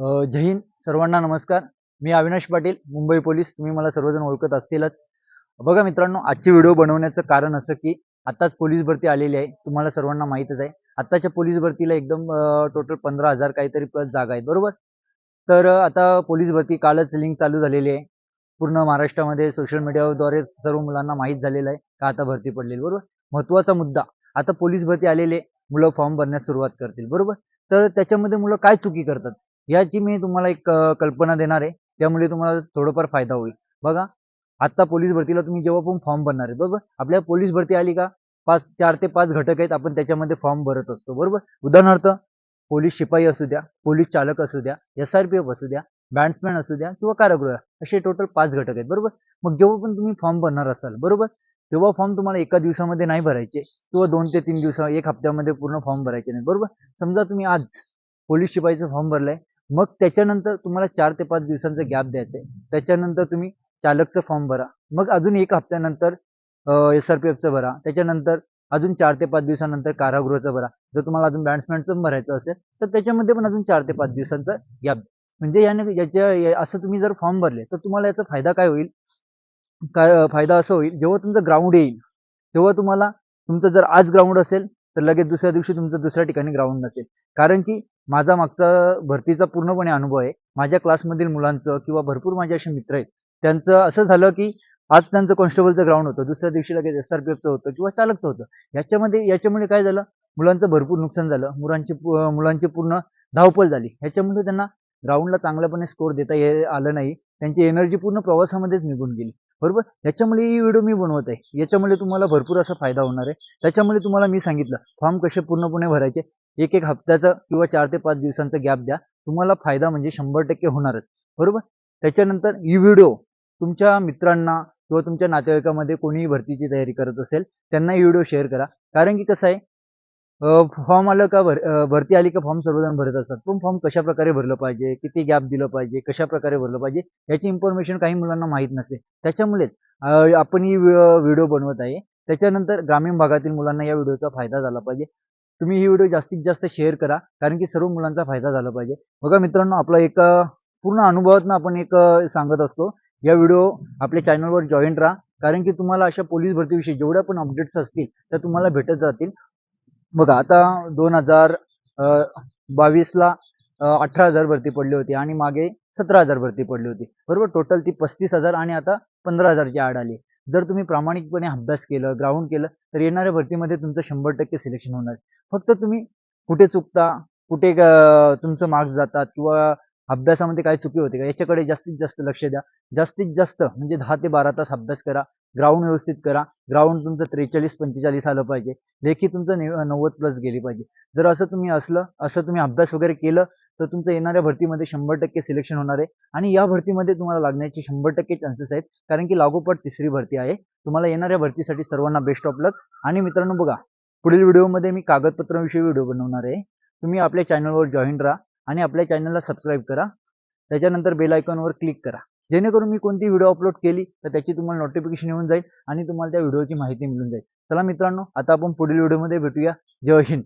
जैन जय हिंद. सर्वांना नमस्कार. मी अविनाश पाटील मुंबई पोलीस. तुम्ही मला सर्वजण ओळखत असतीलच. बघा मित्रांनो आजची व्हिडिओ बनवण्याचं कारण असं की आत्ताच पोलीस भरती आलेली आहे. तुम्हाला सर्वांना माहीतच आहे. आत्ताच्या पोलीस भरतीला एकदम टोटल पंधरा हजार काहीतरी प्लस जागा आहेत. बरोबर? तर आता पोलीस भरती कालच लिंक चालू झालेली आहे. पूर्ण महाराष्ट्रामध्ये सोशल मीडियाद्वारे सर्व मुलांना माहीत झालेलं आहे का आता भरती पडलेली. बरोबर? महत्त्वाचा मुद्दा. आता पोलीस भरती आलेले आहे मुलं फॉर्म भरण्यास सुरुवात करतील. बरोबर? तर त्याच्यामध्ये मुलं काय चुकी करतात? याची मी तुम्हाला एक कल्पना देणार आहे. त्यामुळे तुम्हाला थोडंफार फायदा होईल. बघा आत्ता पोलीस भरतीला तुम्ही जेव्हा पण फॉर्म भरणार आहे बरोबर? आपल्या पोलीस भरती आली का? पाच चार ते पाच घटक आहेत आपण त्याच्यामध्ये फॉर्म भरत असतो बरोबर? उदाहरणार्थ पोलीस शिपाई असू द्या पोलीस चालक असू द्या एस आर पी एफ असू द्या बँड्समॅन असू द्या किंवा कारागृह असे टोटल पाच घटक आहेत बरोबर? मग जेव्हा पण तुम्ही फॉर्म भरणार असाल बरोबर? तेव्हा फॉर्म तुम्हाला एका दिवसामध्ये नाही भरायचे किंवा दोन ते तीन दिवसा एक हप्त्यामध्ये पूर्ण फॉर्म भरायचे नाही बरोबर? समजा तुम्ही आज पोलीस शिपाईचं फॉर्म भरलाय मग त्याच्यानंतर तुम्हाला चार ते पाच दिवसांचा गॅप द्यायचा आहे. त्याच्यानंतर तुम्ही चालकचं फॉर्म भरा. मग अजून एक हप्त्यानंतर एस आर पी एफचं भरा. त्याच्यानंतर अजून चार ते पाच दिवसानंतर कारागृहाचं भरा. जर तुम्हाला अजून बँड्समॅनचं भरायचं असेल तर त्याच्यामध्ये पण अजून चार ते पाच दिवसांचा गॅप म्हणजे याने याच्या असं तुम्ही जर फॉर्म भरले तर तुम्हाला याचा फायदा काय होईल? काय फायदा असं होईल जेव्हा तुमचं ग्राउंड येईल तेव्हा तुम्हाला तुमचं जर आज ग्राउंड असेल तर लगेच दुसऱ्या दिवशी तुमचं दुसऱ्या ठिकाणी ग्राउंड नसेल. कारण की माझा मागचा भरतीचा पूर्णपणे अनुभव आहे. माझ्या क्लासमधील मुलांचं किंवा भरपूर माझे असे मित्र आहेत त्यांचं असं झालं की आज त्यांचं कॉन्स्टेबलचं ग्राउंड होतं दुसऱ्या दिवशी लगेच एस आर पी एफचं होतं किंवा चालकचं होतं. याच्यामध्ये याच्यामुळे काय झालं? मुलांचं भरपूर नुकसान झालं. मुलांची मुलांची पूर्ण धावपळ झाली. ह्याच्यामुळे त्यांना ग्राउंडला चांगल्यापणे स्कोर देता ये आलं नाही. त्यांची एनर्जी पूर्ण प्रवासामध्येच निघून गेली. बरोबर? याच्यामुळे ही व्हिडिओ मी बनवत आहे. याच्यामुळे तुम्हाला भरपूर असा फायदा होणार आहे. त्याच्यामुळे तुम्हाला मी सांगितलं फॉर्म कसे पूर्णपणे भरायचे? एक एक हप्त्याचा किंवा चार ते पाच दिवसांचा गॅप द्या. तुम्हाला फायदा म्हणजे शंभर टक्के होणारच. बरोबर? त्याच्यानंतर ही व्हिडिओ तुमच्या मित्रांना किंवा तुमच्या नातेवाईकामध्ये कोणीही भरतीची तयारी करत असेल त्यांना ही व्हिडिओ शेअर करा. कारण की कसं आहे फॉर्म आलं का भर भरती आली का फॉर्म सर्वजण भरत असतात. पण फॉर्म कशाप्रकारे भरलं पाहिजे किती गॅप दिलं पाहिजे कशाप्रकारे भरलं पाहिजे याची इन्फॉर्मेशन काही मुलांना माहीत नसते. त्याच्यामुळेच आपण ही व्हिडिओ बनवत आहे. त्याच्यानंतर ग्रामीण भागातील मुलांना या व्हिडिओचा फायदा झाला पाहिजे. तुम्ही ही व्हिडिओ जास्तीत जास्त शेअर करा कारण की सर्व मुलांचा फायदा झाला पाहिजे. बघा मित्रांनो आपला एक पूर्ण अनुभवातनं आपण एक सांगत असतो. या व्हिडिओ आपल्या चॅनलवर जॉईन राहा कारण की तुम्हाला अशा पोलीस भरतीविषयी जेवढ्या पण अपडेट्स असतील त्या तुम्हाला भेटत जातील. बघा आता दोन हजार बावीसला अठरा हजार भरती पडली होती आणि मागे सतरा हजार भरती पडली होती. बरोबर? टोटल ती पस्तीस हजार आणि आता पंधरा हजारची आड आली. जर तुम्ही प्रामाणिकपणे अभ्यास केलं ग्राउंड केलं तर येणाऱ्या भरतीमध्ये तुमचं शंभर टक्के सिलेक्शन होणार. फक्त तुम्ही कुठे चुकता कुठे तुमचं मार्क्स जातात किंवा अभ्यासामध्ये काय चुकी होते का याच्याकडे जास्तीत जास्त लक्ष द्या. जास्तीत जास्त म्हणजे दहा ते बारा तास अभ्यास करा ग्राउंड व्यवस्थित करा. ग्राउंड तुमचं त्रेचाळीस पंचेचाळीस आलं पाहिजे. लेखी तुमचं नव्वद प्लस गेली पाहिजे. जर असं तुम्ही असलं असं तुम्ही अभ्यास वगैरे केलं तर तुमचं येणाऱ्या भरतीमध्ये शंभर टक्के सिलेक्शन होणार आहे. आणि या भरतीमध्ये तुम्हाला लागण्याचे शंभर टक्के चान्सेस आहेत. कारण की लागोपाठ तिसरी भरती आहे. तुम्हाला येणाऱ्या भरतीसाठी सर्वांना बेस्ट ऑफ लक आणि मित्रांनो बघा पुढील व्हिडिओमध्ये मी कागदपत्रांविषयी व्हिडिओ बनवणार आहे. तुम्ही आपल्या चॅनलवर जॉईन राहा आणि आपल्या चॅनलला सबस्क्राईब करा. त्याच्यानंतर बेल आयकॉनवर क्लिक करा. जेणेकरून मी कोणती व्हिडिओ अपलोड केली तर त्याची तुम्हाला नोटिफिकेशन येऊन जाईल आणि तुम्हाला त्या व्हिडिओची माहिती मिळून जाईल. चला मित्रांनो आता आपण पुढील व्हिडिओमध्ये भेटूया. जय हिंद.